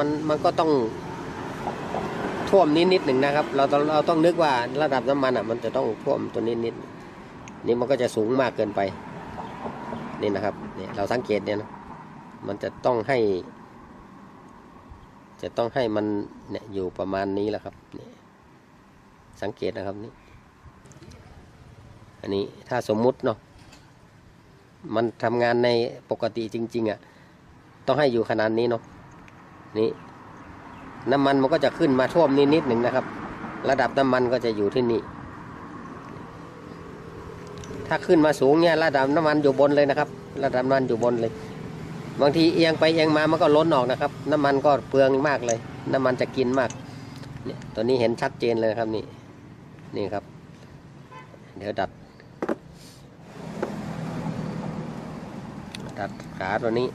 มันมันก็ต้องท่วมนิดนิดหนึ่งนะครับ เราต้องเราต้องนึกว่าระดับน้ำมันอะ มันจะต้องท่วมตัวนิดนิดนี่มันก็จะสูงมากเกินไป นี่นะครับเนี่ยเราสังเกตเนี่ยนะมันจะต้องให้ จะต้องให้มันเนี่ยอยู่ประมาณนี้แหละครับเนี่ยสังเกตนะครับนี่อันนี้ถ้าสมมุติเนาะมันทำงานในปกติจริง ๆอะต้องให้อยู่ขนาดนี้เนาะ นี่น้ำมันมันก็จะขึ้นมาท่วมนิดนิดหนึ่งนะครับ ระดับน้ำมันก็จะอยู่ที่นี่ ถ้าขึ้นมาสูงเนี่ยระดับน้ำมันอยู่บนเลยนะครับ ระดับน้ำมันอยู่บนเลย บางทีเอียงไปเอียงมามันก็ล้นออกนะครับ น้ำมันก็เปลืองมากเลย น้ำมันจะกินมากเนี่ยตัวนี้เห็นชัดเจนเลยครับนี่นี่ครับ เดี๋ยวดัด ดัดขาตัวนี้